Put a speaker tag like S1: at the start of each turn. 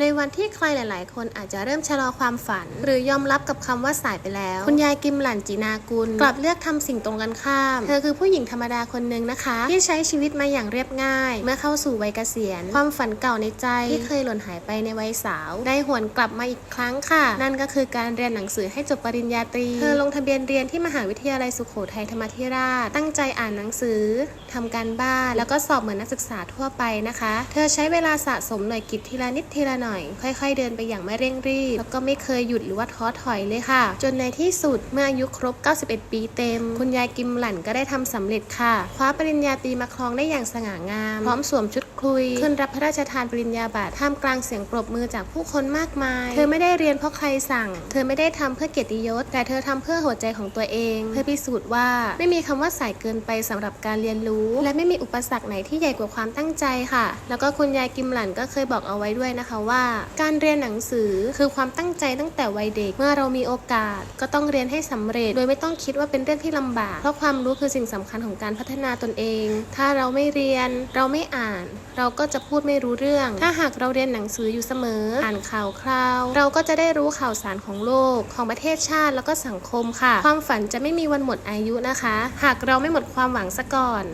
S1: ในวันที่ใครหลาย ๆ คนอาจจะเริ่มชะลอความฝัน หรือยอมรับกับคำว่าสายไปแล้ว คุณยายกิมหลันจีนากุลกลับเลือกทำสิ่งตรงกันข้าม เธอคือผู้หญิงธรรมดาคนหนึ่งนะคะ ที่ใช้ชีวิตมาอย่างเรียบง่าย เมื่อเข้าสู่วัยเกษียณ ความฝันเก่าในใจที่เคยหล่นหายไปในวัยสาว ได้หวนกลับมาอีกครั้งค่ะ นั่นก็คือการเรียนหนังสือให้จบปริญญาตรี เธอลงทะเบียนเรียนที่มหาวิทยาลัยสุโขทัยธรรมธิราช ตั้งใจอ่านหนังสือทำการบ้าน แล้วก็สอบเหมือนนักศึกษาทั่วไปนะคะ เธอใช้เวลาสะสมหน่วยกิตทีละนิดทีละหน่อย ค่อย ๆ เดินไปอย่างไม่เร่งรีบ แล้วก็ไม่เคยหยุดหรือว่าท้อถอยเลยค่ะ จนในที่สุดเมื่ออายุครบ 91 ปีเต็ม คุณยายกิมหลันก็ได้ทำสำเร็จค่ะ คว้าปริญญาตรีมาครองได้อย่างสง่างาม พร้อมสวมชุดคลุย ขึ้นรับพระราชทานปริญญาบัตรท่ามกลางเสียงปรบมือจากผู้คนมากมาย เธอไม่ได้เรียนเพราะใครสั่ง เธอไม่ได้ทำเพื่อเกียรติยศ แต่เธอทำเพื่อหัวใจของตัวเอง เพื่อพิสูจน์ว่าไม่มีคำว่าสายเกินไปสำหรับการเรียนรู้ และไม่มีอุปสรรคไหนที่ใหญ่กว่าความตั้งใจค่ะ แล้วก็คุณยายกิมหลันก็เคยบอกเอาไว้ด้วยนะคะว่าการเรียนหนังสือคือความตั้งใจตั้งแต่วัยเด็ก เมื่อเรามีโอกาส ก็ต้องเรียนให้สำเร็จ โดยไม่ต้องคิดว่าเป็นเรื่องที่ลำบาก เพราะความรู้คือสิ่งสำคัญของการพัฒนาตนเอง ถ้าเราไม่เรียน เราไม่อ่าน เราก็จะพูดไม่รู้เรื่อง ถ้าหากเราเรียนหนังสืออยู่เสมอ อ่านข่าวคราว เราก็จะได้รู้ข่าวสารของโลก ของประเทศชาติแล้วก็สังคมค่ะ ความฝันจะไม่มีวันหมดอายุนะคะ หากเราไม่หมดความหวังซะก่อน